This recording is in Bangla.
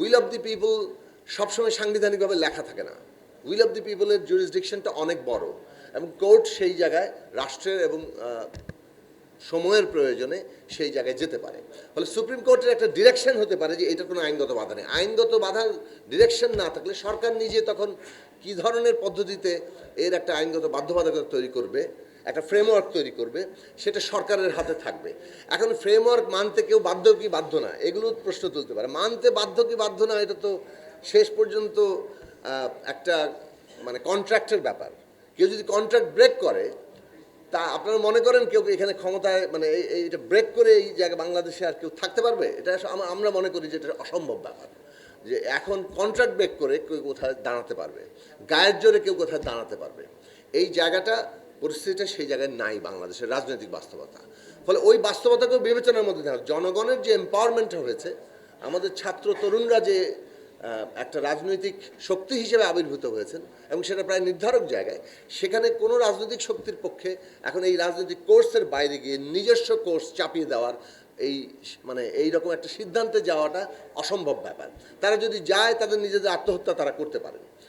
উইল অফ দি পিপল সবসময় সাংবিধানিকভাবে লেখা থাকে না। উইল অফ দি পিপলের জুরিসডিকশনটা অনেক বড় এবং কোর্ট সেই জায়গায় রাষ্ট্রের এবং সময়ের প্রয়োজনে সেই জায়গায় যেতে পারে। ফলে সুপ্রিম কোর্টের একটা ডিরেকশন হতে পারে যে এটার কোনো আইনগত বাধা নেই। আইনগত বাধার ডিরেকশন না থাকলে সরকার নিজে তখন কি ধরনের পদ্ধতিতে এর একটা আইনগত বাধ্যবাধকতা তৈরি করবে একটা ফ্রেমওয়ার্ক তৈরি করবে, সেটা সরকারের হাতে থাকবে। এখন ফ্রেমওয়ার্ক মানতে কেউ বাধ্য কি বাধ্য না? এগুলো প্রশ্ন তুলতে পারে। মানতে বাধ্য কি বাধ্য না, এটা তো শেষ পর্যন্ত একটা মানে কন্ট্রাক্টের ব্যাপার। কেউ যদি কন্ট্রাক্ট ব্রেক করে, তা আপনারা মনে করেন কেউ এখানে ক্ষমতায় মানে এটা ব্রেক করে এই জায়গায় বাংলাদেশে আর কেউ থাকতে পারবে? এটা আমরা মনে করি যে এটা অসম্ভব ব্যাপার। যে এখন কন্ট্রাক্ট ব্রেক করে কেউ কোথায় দাঁড়াতে পারবে? গায়ের জোরে কেউ কোথায় দাঁড়াতে পারবে? এই জায়গাটা পরিস্থিতিটা সেই জায়গায় নাই বাংলাদেশের রাজনৈতিক বাস্তবতা। ফলে ওই বাস্তবতাকেও বিবেচনার মধ্যে দেওয়া জনগণের যে এম্পাওয়ারমেন্টটা হয়েছে, আমাদের ছাত্র তরুণরা যে একটা রাজনৈতিক শক্তি হিসেবে আবির্ভূত হয়েছেন এবং সেটা প্রায় নির্ধারক জায়গায়, সেখানে কোনো রাজনৈতিক শক্তির পক্ষে এখন এই রাজনৈতিক কোর্সের বাইরে গিয়ে নিজস্ব কোর্স চাপিয়ে দেওয়ার এই মানে এই রকম একটা সিদ্ধান্তে যাওয়াটা অসম্ভব ব্যাপার। তারা যদি যায়, তাদের নিজেদের আত্মহত্যা তারা করতে পারেন।